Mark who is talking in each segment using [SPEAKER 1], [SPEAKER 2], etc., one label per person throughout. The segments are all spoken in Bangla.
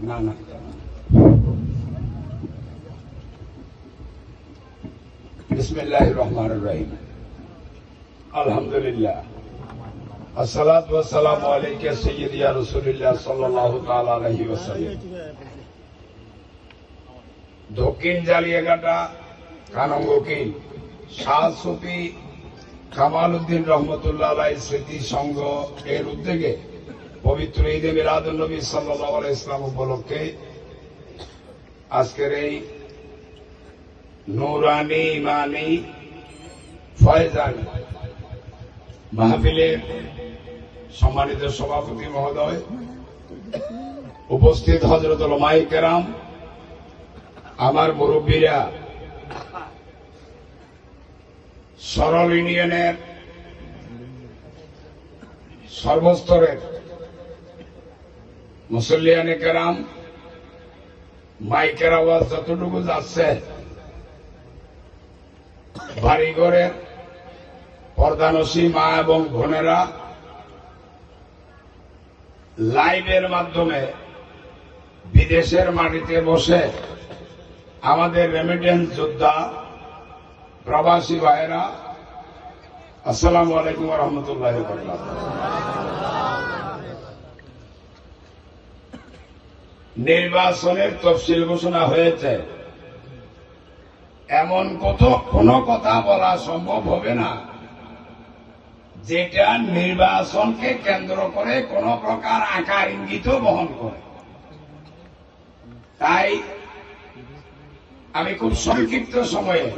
[SPEAKER 1] না না আলহামদুলিল্লাহ আসসালাতু দক্ষিণ জালিয়াঘাটা কানঙ্গকিল শাহ সুফি কামাল উদ্দিন রহমতুল্লাহ স্মৃতি সংঘ এর উদ্যোগে পবিত্র ঈদে মিলাদুল নবী সাল্লাহ ইসলাম উপলক্ষে আজকের এই নুরানি, ইমানি, ফয়জানি মাহফিলের সম্মানিত সভাপতি মহোদয়, উপস্থিত হজরত মাই কেরাম আমার মুরব্বীরা, সরল ইউনিয়নের সর্বস্তরের মুসল্লিয়ানে কেরাম, মাইকের আওয়াজ যতটুকু যাচ্ছে বাড়িঘরের পর্দানসী মা এবং বোনেরা লাইভের মাধ্যমে বিদেশের মাটিতে বসে আমাদের রেমিটেন্স যোদ্ধা প্রবাসী ভাইয়েরা, আসসালামু আলাইকুম রহমতুল্লাহ নির্বাচনের তফসিল ঘোষণা হয়েছে। এমন কত কোনো কথা বলা সম্ভব হবে না। যেটা নির্বাচনকে কেন্দ্র করে কোন প্রকার আকার ইঙ্গিত বহন করে। তাই আমি খুব সংক্ষিপ্ত সময়ে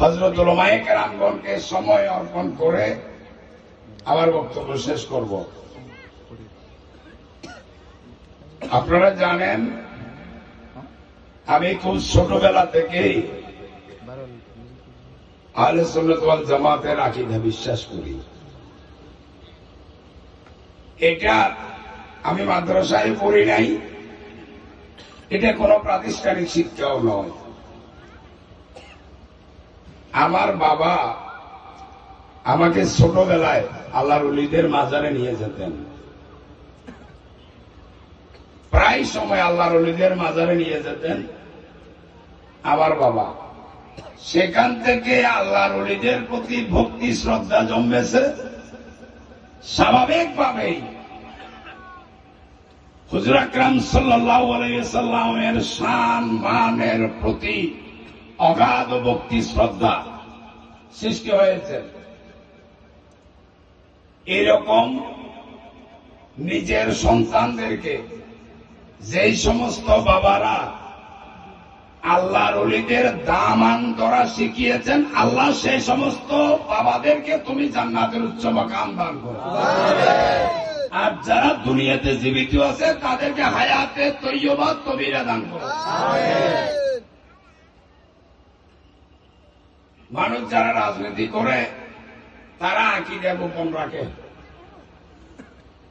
[SPEAKER 1] হজরত মায়েক রামগণকে সময় অর্পণ করে আমার বক্তব্য শেষ করব। আপনারা জানেন, আমি খুব ছোটবেলা থেকেই আহলে সুন্নাত ওয়াল জামাতের আকিদা বিশ্বাস করি। এটা আমি মাদ্রাসায় পড়ি নাই, এটা কোনো প্রাতিষ্ঠানিক শিক্ষাও নয়। আমার বাবা আমাকে ছোটবেলায় আল্লাহর উলিদের মাজারে নিয়ে যেতেন। প্রায় সময় আল্লাহর উলিদের মাজারে নিয়ে যেতেন। আমার বাবা, সেখান থেকে আল্লাহর উলিদের প্রতি ভক্তি, শ্রদ্ধা জন্মেছে। স্বাভাবিকভাবেই হুজুর আকরাম আলাইসাল্লামের শান, মানের প্রতি অগাধ ভক্তি, শ্রদ্ধা সৃষ্টি হয়েছে। এরকম নিজের সন্তানদেরকে যেই সমস্ত বাবারা আল্লাহর অলিদের দামান ধরা শিখিয়েছেন আল্লাহ সেই সমস্ত বাবাদেরকে তুমি জান্নাতের উচ্চ মকাম দান করো। আর যারা দুনিয়াতে জীবিত আছে তাদেরকে হায়াতে তৈয়বা তবিরা দান করো। মানুষ যারা রাজনীতি করে তারা আকিদা গোপন রাখে।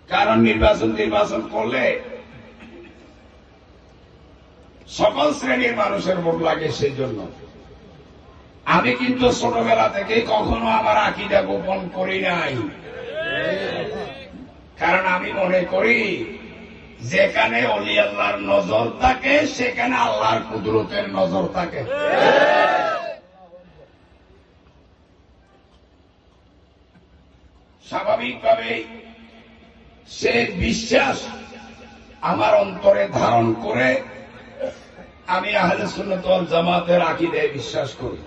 [SPEAKER 1] কারণ নির্বাচন নির্বাচন করলে সকল শ্রেণির মানুষের ভোট লাগে সেই জন্য আমি কিন্তু ছোটবেলা থেকে কখনো আমার আকিদা গোপন করি নাই। কারণ আমি মনে করি, যেখানে অলি আল্লাহর নজর থাকে, সেখানে আল্লাহর কুদরতের নজর থাকে। স্বাভাবিকভাবে সে বিশ্বাস আমার অন্তরে ধারণ করে আমি আহলে সুন্নতল জামাতের আকিদায় বিশ্বাস করি।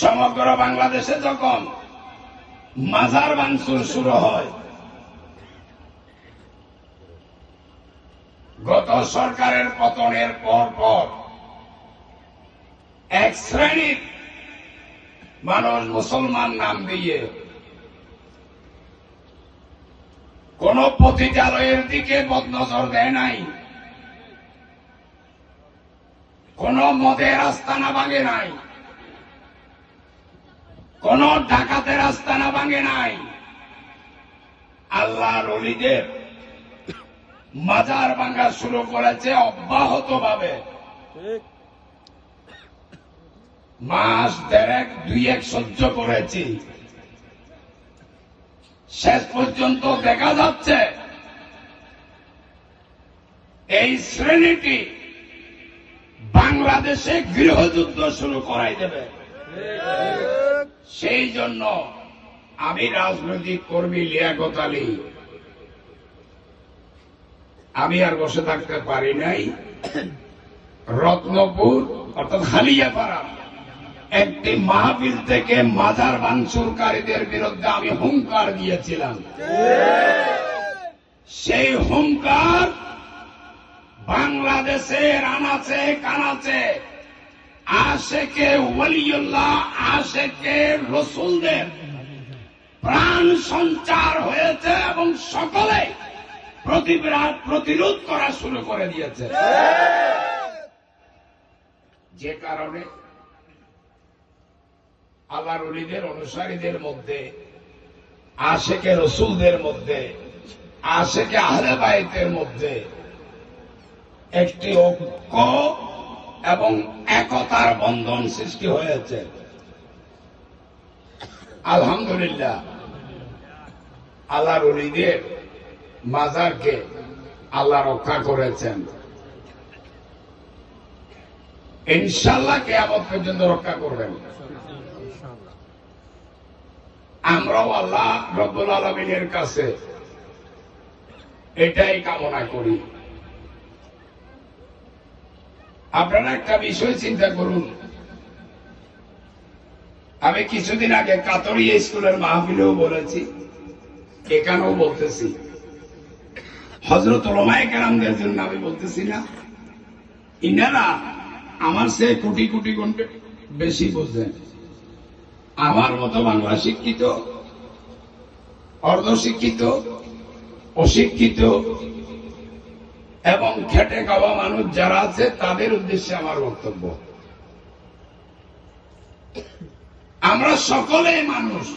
[SPEAKER 1] সমগ্র বাংলাদেশে যখন মাজার ভাঙচুর শুরু হয়, গত সরকারের পতনের পর পর এক শ্রেণির মানুষ মুসলমান নাম দিয়ে কোন পতিতালয়ের দিকে বদনজর দেয় নাই। কোন মদের আস্তানা ভাঙে নাই। কোন ডাকাতের আস্তানা ভাঙে নাই। আল্লাহর অলিদের মাজার ভাঙ্গা শুরু করেছে অব্যাহত ভাবে মাস দেড়েক দুই এক সহ্য করেছি। শেষ পর্যন্ত দেখা যাচ্ছে এই শ্রেণীটি বাংলাদেশে গৃহযুদ্ধ শুরু করাই দেবে। সেই জন্য আমি রাজনৈতিক কর্মী লিয়াকত আলী আমি আর বসে থাকতে পারি নাই। রত্নপুর অর্থাৎ হালিয়াপাড়া একটি মাহফিল থেকে মাজার ভাঙচুরকারীদের বিরুদ্ধে আমি হুঙ্কার দিয়েছিলাম। সেই হুঙ্কার বাংলাদেশের আনাচে কানাচে, আশেকে ওয়ালিউল্লাহ আশেকে রসুলদের প্রাণ সঞ্চার হয়েছে এবং সকলে প্রতিরোধ করা শুরু করে দিয়েছে। যে কারণে আল্লাহর অলিদের অনুসারীদের মধ্যে, আশেকে রসুলদের মধ্যে, আশেকে আহলে বাইতের মধ্যে একটি ঐক্য এবং একতার বন্ধন সৃষ্টি হয়েছে। আলহামদুলিল্লাহ, আল্লাহর অলিদের মাজারকে আল্লাহ রক্ষা করেছেন। ইনশাল্লাহ কেয়ামত পর্যন্ত রক্ষা করবেন। আমরাও আল্লাহ রব্বুল আলমিনের কাছে এটাই কামনা করি। আপনারা একটা বিষয় চিন্তা করুন। আমি কিছুদিন আগে কাতরিয়া স্কুলের মাহফিলেও বলেছি, এখানেও বলতেছি। হজরত কেরামদের জন্য আমি বলতেছি না। ইনারা আমার সে কোটি কোটি ঘণ্টা বেশি বোঝেন। আমার মতো বাংলা শিক্ষিত, অর্ধশিক্ষিত, অশিক্ষিত এবং খেটে খাওয়া মানুষ যারা আছে, তাদের উদ্দেশ্যে আমার বক্তব্য। আমরা সকলে মানুষ।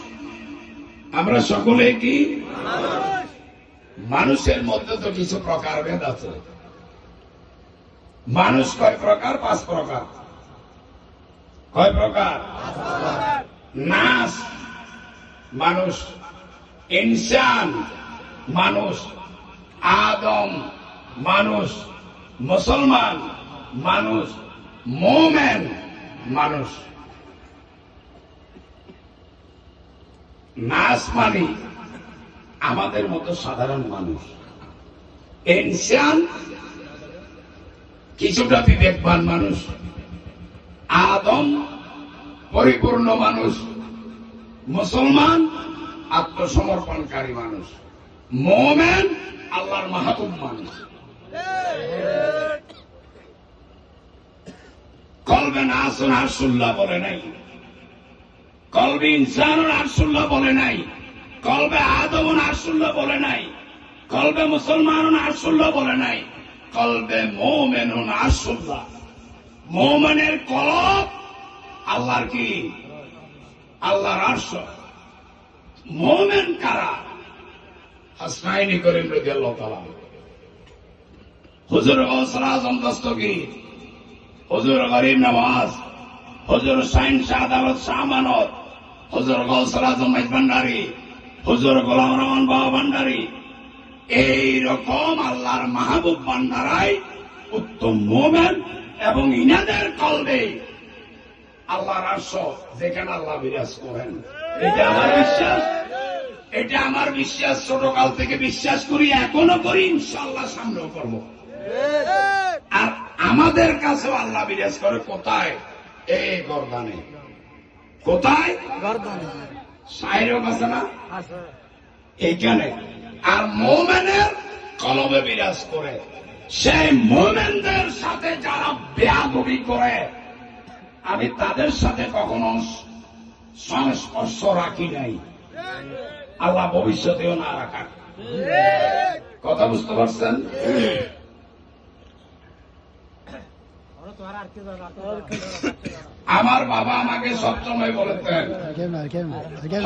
[SPEAKER 1] আমরা সকলে কি? মানুষের মধ্যে তো কিছু প্রকারভেদ আছে। মানুষ কয় প্রকার, পাঁচ প্রকার। কয় প্রকার? নাস মানুষ। ইনসান, মানুষ। আদম মানুষ মুসলমান, মানুষ মোমেন, মানুষ। নাস মানে আমাদের মতো সাধারণ মানুষ। ইনসান কিছুটা বিবেকবান মানুষ। আদম পরিপূর্ণ মানুষ। মুসলমান আত্মসমর্পণকারী মানুষ। মোমেন আল্লাহর মাহবুব মানুষ। কলবে নাসুন আরসুল্লাহ বলে নাই। কলবে ইনসানুন আরসুল্লাহ বলে নাই। কলবে আদমন আরসুল্লাহ বলে নাই। কলবে আরসুল্লাহ বলে নাই। কলবে আরসুল্লাহ মোমেনের কলব আল্লাহর কি? আল্লাহর আরশ। মোমেন কারা? হাসনাইনি রদি আল্লাহ তালা হুজুর গৌসল আজম দস্তগীর হুজুর গরিব নওয়াজ, হুজুর সাইন শাহ মানত হুজুর গৌসল আজম ভান্ডারি, হুজুর গোলাম রহমান বাবা ভান্ডারি। এই রকম আল্লাহর মাহবুব ভান্ডারায় উত্তম মোমেন এবং ইনাদের কলবে। আল্লাহর আর্শ যেখানে আল্লাহ বিরাজ করেন। এটা আমার বিশ্বাস। এটা আমার বিশ্বাস। ছোটকাল থেকে বিশ্বাস করি, এখনও করি ইনশাল্লাহ সামনেও করব। আর আমাদের কাছেও আল্লাহ বিরাজ করে কোথায়? এই গরদানে। কোথায়? কাছে না? এইখানে। আর মোমেনের কলবে বিরাজ করে। সেই মোমেনদের সাথে যারা বেয়াদবি করে আমি তাদের সাথে কখনো সংস্পর্শ রাখি নাই। আল্লাহ ভবিষ্যতেও না রাখার কথা বুঝতে পারছেন? আমার বাবা আমাকে সবসময় বলেছেন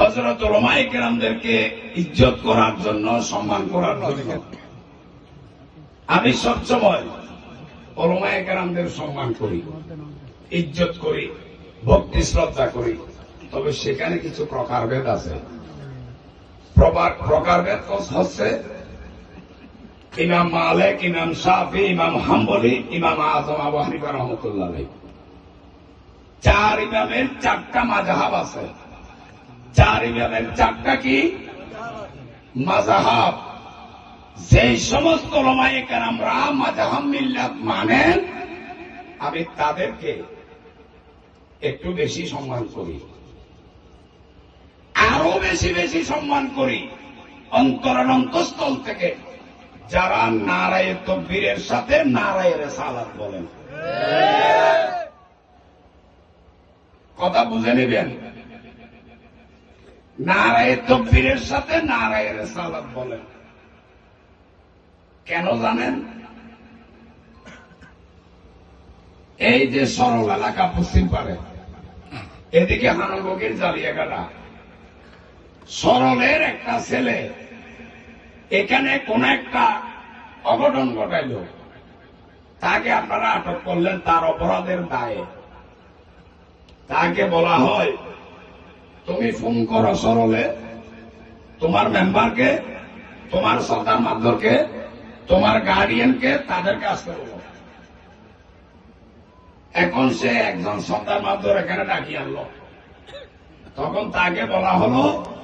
[SPEAKER 1] হজরত রমাই কেরামদেরকে ইজ্জত করার জন্য, সম্মান করার জন্য। আমি সবসময় ওলমায় কেরামদের সম্মান করি, ইজ্জত করি, ভক্তি শ্রদ্ধা করি। তবে সেখানে কিছু প্রকারভেদ আছে। প্রকার প্রকারভেদ হচ্ছে ইমাম মালেক, ইমাম শাফি, ইমাম হাম্বলি, ইমাম আজম আবু হানিফা রহমতুল্লাহ চার ইমামের চারটা মাজাহাব আছে। চার ইমামের চারটা কি? মাজাহাব যেই সমস্ত লমায়ে কেরামরা মাজাহাব মিল্লাত মানেন, আমি তাদেরকে একটু বেশি সম্মান করি। আরও বেশি বেশি সম্মান করি। অন্তরের অন্তঃস্থল থেকে যারা নারায় তকবীরের সাথে নারায়ের সালাত বলেন। কথা বুঝে নেবেন? নারায় তকবীরের সাথে নারায়ের সালাত বলেন। কেন জানেন? এই যে সরল এলাকা পশ্চিম পারে, এদিকে হানবগির জালিয়াগাড়া সরলের একটা ছেলে এখানে কোন একটা অঘটন ঘটাইল। তাকে আপনারা আটক করলেন তার অপরাধের দায়ে। তাকে বলা হয়, তুমি ফোন করো সরলে। তোমার মেম্বারকে, তোমার সর্দার মাধ্যরকে তোমার গার্ডিয়ানকে তাদেরকে আসতে বলো। এখন সে একজন সর্দার মাধ্যর এখানে ডাকিয়ে আনলো। তখন তাকে বলা হলো